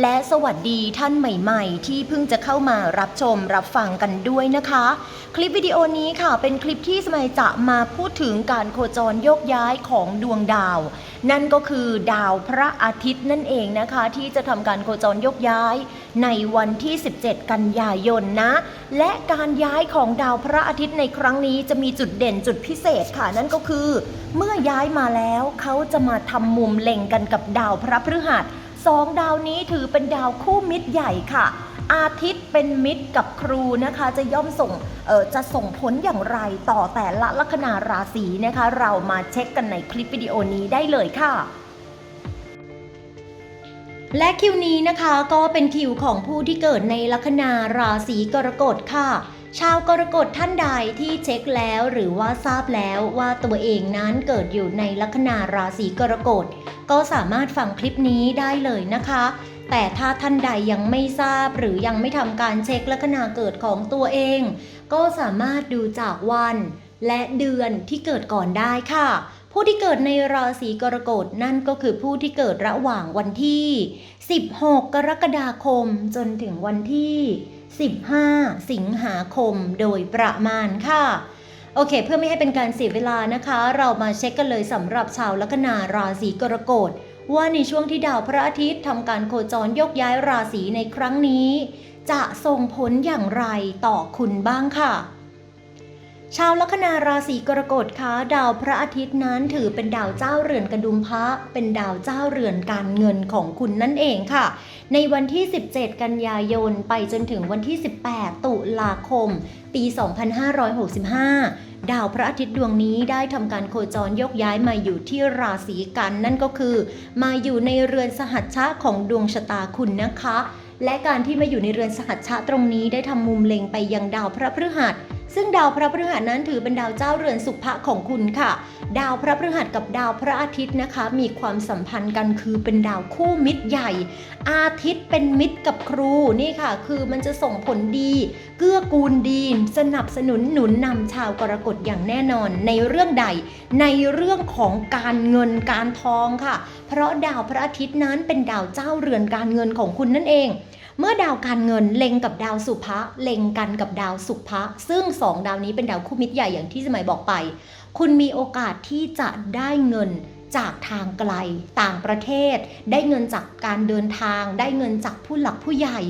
และสวัสดีท่านใหม่ๆ ที่เพิ่งจะเข้ามารับชมรับฟังกันด้วยนะคะ คลิปวิดีโอนี้ค่ะเป็นคลิปที่สมัยจะมาพูดถึงการโคจรโยกย้ายของดวงดาว นั่นก็คือดาวพระอาทิตย์นั่นเองนะคะ ที่จะทำการโคจรโยกย้ายในวันที่ 17 กันยายนนะ และการย้ายของดาวพระอาทิตย์ในครั้งนี้จะมีจุดเด่นจุดพิเศษค่ะ นั่นก็คือ เมื่อย้ายมาแล้วเขาจะมาทำมุมเล็งกันกับดาวพระพฤหัส สองดาวนี้ถือเป็นดาวคู่มิตรใหญ่ค่ะ อาทิตย์เป็นมิตรกับครูนะคะ จะย่อมส่งเออจะส่งผลอย่างไรต่อแต่ละลัคนาราศีนะคะ เรามาเช็คกันในคลิปวิดีโอนี้ได้เลยค่ะและคิวนี้นะคะก็เป็นคิวของผู้ที่เกิดในลัคนาราศีกรกฎค่ะ ชาวกรกฎท่านใดที่เช็คแล้วหรือว่าทราบแล้วว่าตัวเองนั้นเกิดอยู่ในลัคนาราศีกรกฎก็สามารถฟังคลิปนี้ได้เลยนะคะ แต่ถ้าท่านใดยังไม่ทราบหรือยังไม่ทำการเช็คลัคนาเกิดของตัวเอง ก็สามารถดูจากวัน และเดือนที่เกิดก่อนได้ค่ะ ผู้ที่เกิดในราศีกรกฎนั่นก็คือผู้ที่เกิดระหว่างวันที่ 16 กรกฎาคมจนถึงวันที่ 15 สิงหาคมโดยประมาณค่ะ โอเค เพื่อไม่ให้เป็นการเสียเวลานะคะ เรามาเช็คกันเลยสำหรับชาวลัคนาราศีกรกฎว่าในช่วงที่ดาวพระอาทิตย์ทำการโคจรยกย้ายราศีในครั้งนี้ จะส่งผลอย่างไรต่อคุณบ้างค่ะ ชาวลัคนาราศีกรกฎคะดาวพระอาทิตย์นั้นถือเป็นดาวเจ้าเรือนกระดุมพระเป็นดาวเจ้าเรือนการเงินของคุณนั่นเองค่ะ ในวันที่ 17 กันยายนไปจนถึงวันที่ 18 ตุลาคม ปี 2565 ดาวพระอาทิตย์ดวงนี้ได้ทำการโคจรยกย้ายมาอยู่ที่ราศีกันนั่นก็คือ มาอยู่ในเรือนสหัชชะของดวงชะตาคุณนะคะ และการที่มาอยู่ในเรือนสหัชชะตรงนี้ได้ทำมุมเล็งไปยังดาวพระพฤหัส ซึ่งดาวพระพฤหัสนั้นถือเป็นดาวเจ้าเรือนสุภะของคุณค่ะ ดาวพระพฤหัสกับดาวพระอาทิตย์นะคะ มีความสัมพันธ์กันคือเป็นดาวคู่มิตรใหญ่ อาทิตย์เป็นมิตรกับครูนี่ค่ะ คือมันจะส่งผลดี เกื้อกูลดี สนับสนุนหนุนนำชาวกรกฎอย่างแน่นอน ในเรื่องใด ในเรื่องของการเงินการทองค่ะ เพราะดาวพระอาทิตย์นั้นเป็นดาวเจ้าเรือนการเงินของคุณนั่นเอง เมื่อดาวการเงินเล็งกับดาวสุภะเล็งกันกับดาวสุภะซึ่งสองดาวนี้เป็นดาวคู่มิตรใหญ่อย่างที่สมัยบอกไป คุณมีโอกาสที่จะได้เงิน จากทางไกลต่างประเทศ ได้เงินจากการเดินทาง ได้เงินจากผู้หลักผู้ใหญ่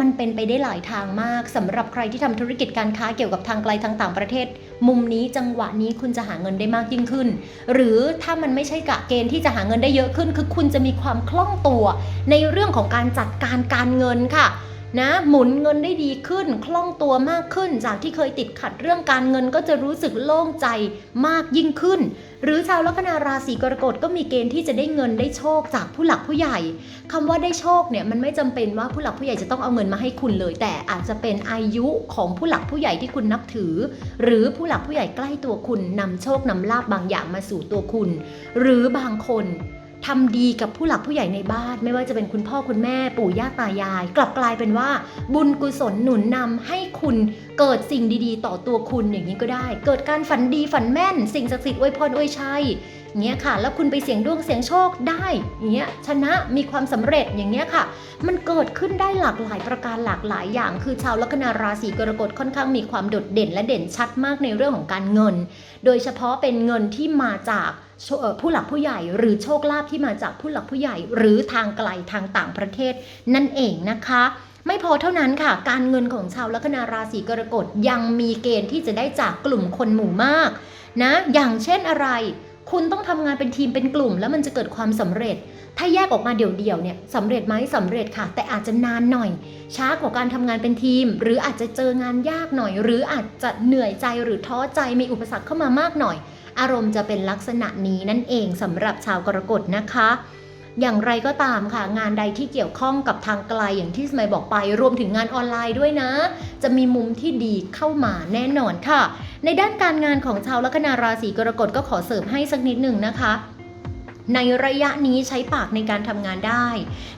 มันเป็นไปได้หลายทางมากสำหรับใครที่ทำธุรกิจการค้าเกี่ยวกับทางไกลทางต่างประเทศ มุมนี้จังหวะนี้คุณจะหาเงินได้มากยิ่งขึ้น หรือถ้ามันไม่ใช่กะเกณฑ์ที่จะหาเงินได้เยอะขึ้น คือคุณจะมีความคล่องตัว ในเรื่องของการจัดการการเงินค่ะ นะหมุนเงินได้ดีขึ้น คล่องตัวมากขึ้น จากที่เคยติดขัดเรื่องการเงินก็จะรู้สึกโล่งใจมากยิ่งขึ้น หรือชาวลัคนาราศีกรกฎก็มีเกณฑ์ที่จะได้เงินได้โชคจากผู้หลักผู้ใหญ่คำว่าได้โชคเนี่ยมันไม่จำเป็นว่าผู้หลักผู้ใหญ่จะต้องเอาเงินมาให้คุณเลย แต่อาจจะเป็นอายุของผู้หลักผู้ใหญ่ที่คุณนับถือ หรือผู้หลักผู้ใหญ่ใกล้ตัวคุณนำโชคนำลาบบางอย่างมาสู่ตัวคุณ หรือบางคน ทำดีกับผู้หลักผู้ใหญ่ในบ้าน ไม่ว่าจะเป็นคุณพ่อคุณแม่ปู่ย่าตายาย กลับกลายเป็นว่า บุญกุศลหนุนนำให้คุณเกิดสิ่งดีๆ ต่อตัวคุณอย่างนี้ก็ได้ เกิดการฝันดีฝันแม่น สิ่งศักดิ์สิทธิ์อวยพรอวยชัย เงี้ยค่ะ แล้วคุณไปเสี่ยงดวงเสี่ยงโชคได้เงี้ยชนะมีความสำเร็จอย่างเงี้ยค่ะ มันเกิดขึ้นได้หลากหลายประการหลากหลายอย่าง คือชาวลัคนาราศีกรกฎค่อนข้างมีความโดดเด่นและเด่นชัดมากในเรื่องของการเงิน โดยเฉพาะเป็นเงินที่มาจากผู้หลักผู้ใหญ่หรือโชคลาภที่มาจากผู้หลักผู้ใหญ่ หรือทางไกลทางต่างประเทศ นั่นเองนะคะไม่พอเท่านั้นค่ะ การเงินของชาวลัคนาราศีกรกฎยังมีเกณฑ์ที่จะได้จากกลุ่มคนหมู่มากนะ อย่างเช่นอะไร คุณต้องทำงานเป็นทีมเป็นกลุ่ม แล้วมันจะเกิดความสำเร็จ ถ้าแยกออกมาเดี่ยวๆเนี่ยสำเร็จไหมสำเร็จค่ะ แต่อาจจะนานหน่อย ช้ากว่าการทำงานเป็นทีม หรืออาจจะเจองานยากหน่อย หรืออาจจะเหนื่อยใจหรือท้อใจมีอุปสรรคเข้ามามากหน่อย อารมณ์จะเป็นลักษณะนี้นั่นเองสำหรับชาวกรกฎนะคะ อย่างไรก็ตามค่ะ งานใดที่เกี่ยวข้องกับทางไกลอย่างที่สมัยบอกไป รวมถึงงานออนไลน์ด้วยนะ จะมีมุมที่ดีเข้ามาแน่นอนค่ะ ในด้านการงานของชาวลัคนาราศีกรกฎก็ขอเสริมให้สักนิดหนึ่งนะคะในระยะนี้ใช้ปากในการทำงานได้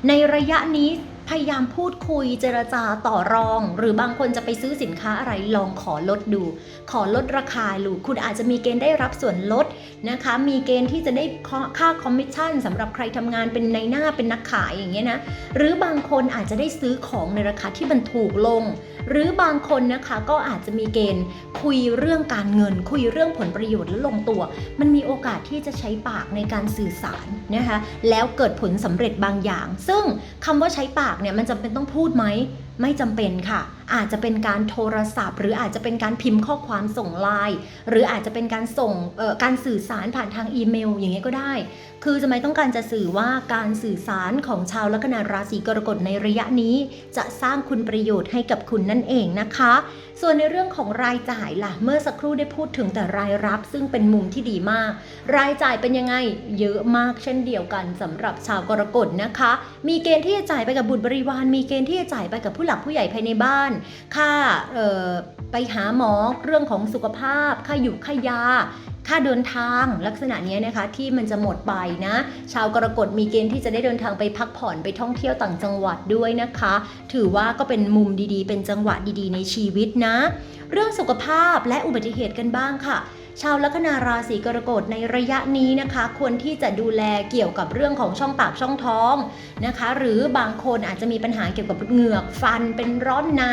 ในระยะนี้ พยายามพูดคุยเจรจาต่อรอง หรือบางคนจะไปซื้อสินค้าอะไรลองขอลดดู ขอลดราคาดูคุณอาจจะมีเกณฑ์ได้รับส่วนลดนะคะ มีเกณฑ์ที่จะได้ค่าคอมมิชชั่นสำหรับใครทำงานเป็นในหน้าเป็นนักขายอย่างเงี้ยนะหรือบางคนอาจจะได้ซื้อของในราคาที่มันถูกลง หรือบางคนนะคะก็อาจจะมีเกณฑ์คุยเรื่องการเงิน คุยเรื่องผลประโยชน์และลงตัว มันมีโอกาสที่จะใช้ปากในการสื่อสารนะคะแล้วเกิดผลสำเร็จบางอย่าง ซึ่งคำว่าใช้ปากเนี่ยมันจำเป็นต้องพูดไหม ไม่จำเป็นค่ะ อาจจะเป็นการโทรศัพท์ หรืออาจจะเป็นการพิมพ์ข้อความส่งไลน์หรืออาจจะเป็นการส่งการสื่อสารผ่านทางอีเมล อย่างเงี้ยก็ได้ คือจะไม่ต้องการจะสื่อว่าการสื่อสารของชาวลัคนาราศีกรกฎในระยะนี้ จะสร้างคุณประโยชน์ให้กับคุณนั่นเองนะคะ ส่วนในเรื่องของรายจ่ายล่ะเมื่อสักครู่ได้พูดถึงแต่รายรับ ซึ่งเป็นมุมที่ดีมาก รายจ่ายเป็นยังไงเยอะมากเช่นเดียวกันสำหรับชาวกรกฎนะคะ มีเกณฑ์ที่จะจ่ายไปกับบุตรบริวารมีเกณฑ์ที่จะจ่ายไปกับผู้หลักผู้ใหญ่ภายในบ้าน ค่าไปหาหมอเรื่องของสุขภาพ ค่าอยู่ค่ายา ค่าเดินทางลักษณะนี้นะคะที่มันจะหมดไปนะ ชาวกรกฎมีเกณฑ์ที่จะได้เดินทางไปพักผ่อนไปท่องเที่ยวต่างจังหวัดด้วยนะคะ ถือว่าก็เป็นมุมดีๆ เป็นจังหวะดีๆ ในชีวิตนะ เรื่องสุขภาพและอุบัติเหตุกันบ้างค่ะ ชาวลัคนาราศีกรกฎในระยะนี้นะคะ ควรที่จะดูแลเกี่ยวกับเรื่องของช่องปากช่องท้องนะคะ หรือบางคนอาจจะมีปัญหาเกี่ยวกับเหงือกฟันเป็นร้อนใน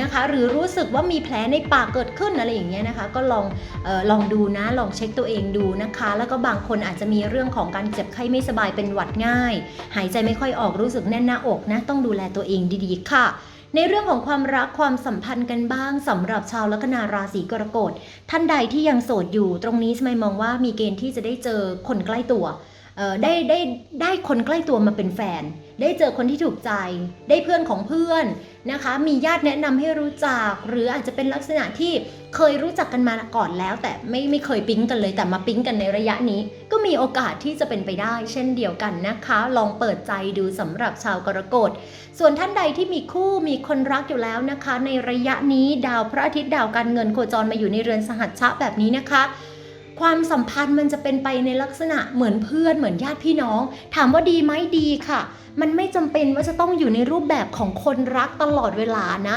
นะคะ หรือรู้สึกว่ามีแผลในปากเกิดขึ้นอะไรอย่างเงี้ยนะคะ ก็ลองออลองดูนะลองเช็คตัวเองดูนะคะ แล้วก็บางคนอาจจะมีเรื่องของการเจ็บไข้ไม่สบายเป็นหวัดง่าย หายใจไม่ค่อยออกรู้สึกแน่นหน้าอกนะต้องดูแลตัวเองดีๆค่ะ ในเรื่องของความรักความสัมพันธ์กันบ้างสำหรับชาวลัคนาราศีกรกฎท่านใดที่ยังโสดอยู่ ตรงนี้สมัยมองว่ามีเกณฑ์ที่จะได้เจอคนใกล้ตัวได้ได้ได้คนใกล้ตัวมาเป็นแฟน ได้เจอคนที่ถูกใจ ได้เพื่อนของเพื่อนนะคะ มีญาติแนะนำให้รู้จัก หรืออาจจะเป็นลักษณะที่เคยรู้จักกันมาก่อนแล้ว แต่ไม่ไม่เคยปิ๊งกันเลยแต่มาปิ๊งกันในระยะนี้ ก็มีโอกาสที่จะเป็นไปได้ เช่นเดียวกันนะคะ ลองเปิดใจดูสำหรับชาวกรกฎส่วนท่านใดที่มีคู่มีคนรักอยู่แล้วนะคะ ในระยะนี้ดาวพระอาทิตย์ดาวการเงินโคจรมาอยู่ในเรือนสหัชชะแบบนี้นะคะ ความสัมพันธ์มันจะเป็นไปในลักษณะเหมือนเพื่อนเหมือนญาติพี่น้อง ถามว่าดีไหมดีค่ะ มันไม่จำเป็นว่าจะต้องอยู่ในรูปแบบของคนรักตลอดเวลานะ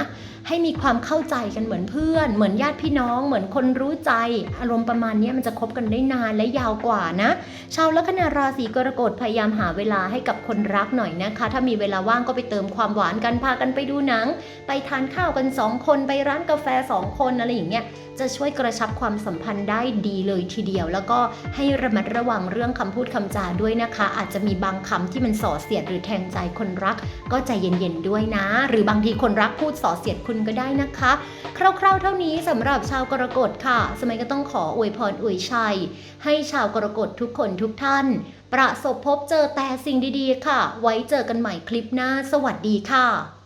ให้มีความเข้าใจกันเหมือนเพื่อน เหมือนญาติพี่น้อง เหมือนคนรู้ใจ อารมณ์ประมาณนี้มันจะคบกันได้นานและยาวกว่านะ ชาวลัคนาราศีกรกฎพยายามหาเวลาให้กับคนรักหน่อยนะคะ ถ้ามีเวลาว่างก็ไปเติมความหวานกันพากันไปดูหนัง ไปทานข้าวกันสองคนไปร้านกาแฟสองคนอะไรอย่างเงี้ยจะช่วยกระชับความสัมพันธ์ได้ดีเลยทีเดียว แล้วก็ให้ระมัดระวังเรื่องคำพูดคำจาด้วยนะคะ อาจจะมีบางคำที่มันส่อเสียดหรือแทงใจคนรัก ก็ใจเย็นๆด้วยนะ หรือบางทีคนรักพูดส่อเสียดคุณก็ได้นะคะ คร่าวๆเท่านี้สำหรับชาวกรกฎค่ะ สมัยก็ต้องขออวยพรอวยชัย ให้ชาวกรกฎทุกคนทุกท่าน ประสบพบเจอแต่สิ่งดีๆ ค่ะ ไว้เจอกันใหม่คลิปหน้า สวัสดีค่ะ